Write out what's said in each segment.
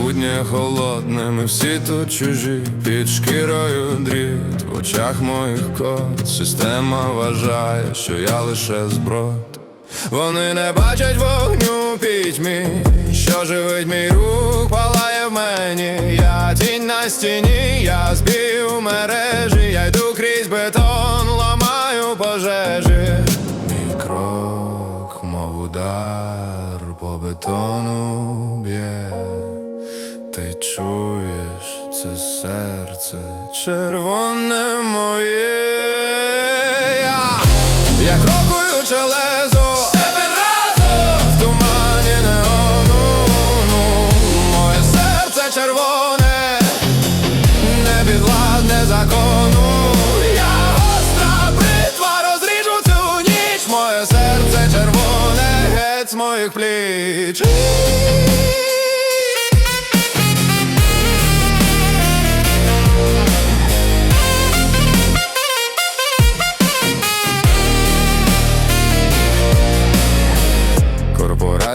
Майбутнє холодне, ми всі тут чужі, під шкірою дріт, в очах моїх кот Система вважає, що я лише зброд. Вони не бачать вогню пітьмі, що живить мій рух, палає в мені. Я тінь на стіні, я збій у мережі, я йду крізь бетон, ламаю пожежі. Мій крок, мов удар по бетону. Ти чуєш це серце червоне моє. Я, я крокую челезо в тумані неону ну, Моє серце червоне, не підвладне закону. Я остра бритва розріжу цю ніч. Моє серце червоне, геть моїх пліч.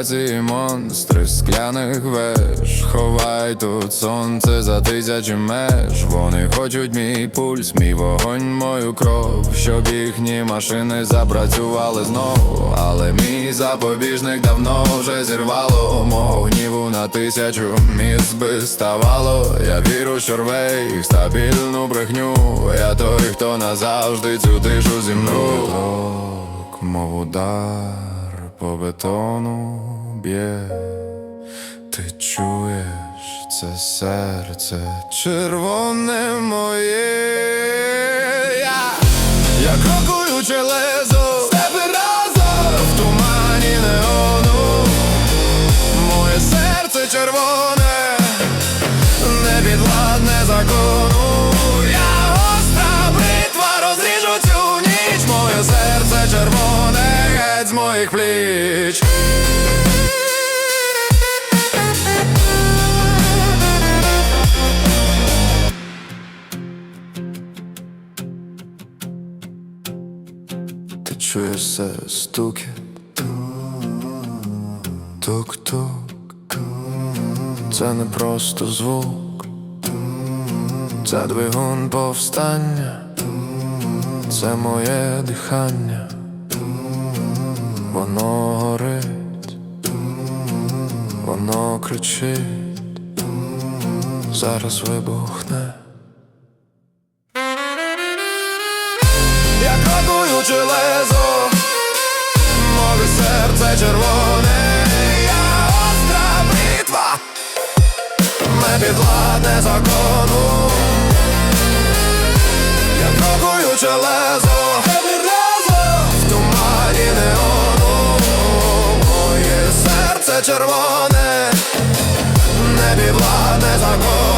Корпорації, монстри скляних веж. Ховай тут сонце за тисячі меж. Вони хочуть мій пульс, мій вогонь, мою кров. Щоб їхні машини запрацювали знову. Але мій запобіжник давно вже зірвало. Мого гніву на тисячу міст би ставало. Я віру, що рве їх стабільну брехню. Я той, хто назавжди цю тишу зімну Мов удар по бетону б'є, ти чуєш це серце червоне моє. Я, я крокую челезо, степи разом в тумані неону. Моє серце червоне, не підвладне закону. Я остра бритва розріжу цю ніч. Моє серце червоне, геть з моїх чуєш це стуки? Тук-тук. Це не просто звук, це двигун повстання, це моє дихання, воно горить, воно кричить, зараз вибухне. Червоне, я остра бритва, не підвладне закону. Я крокую челезо, в тумані неону, моє серце червоне, не підвладне закону.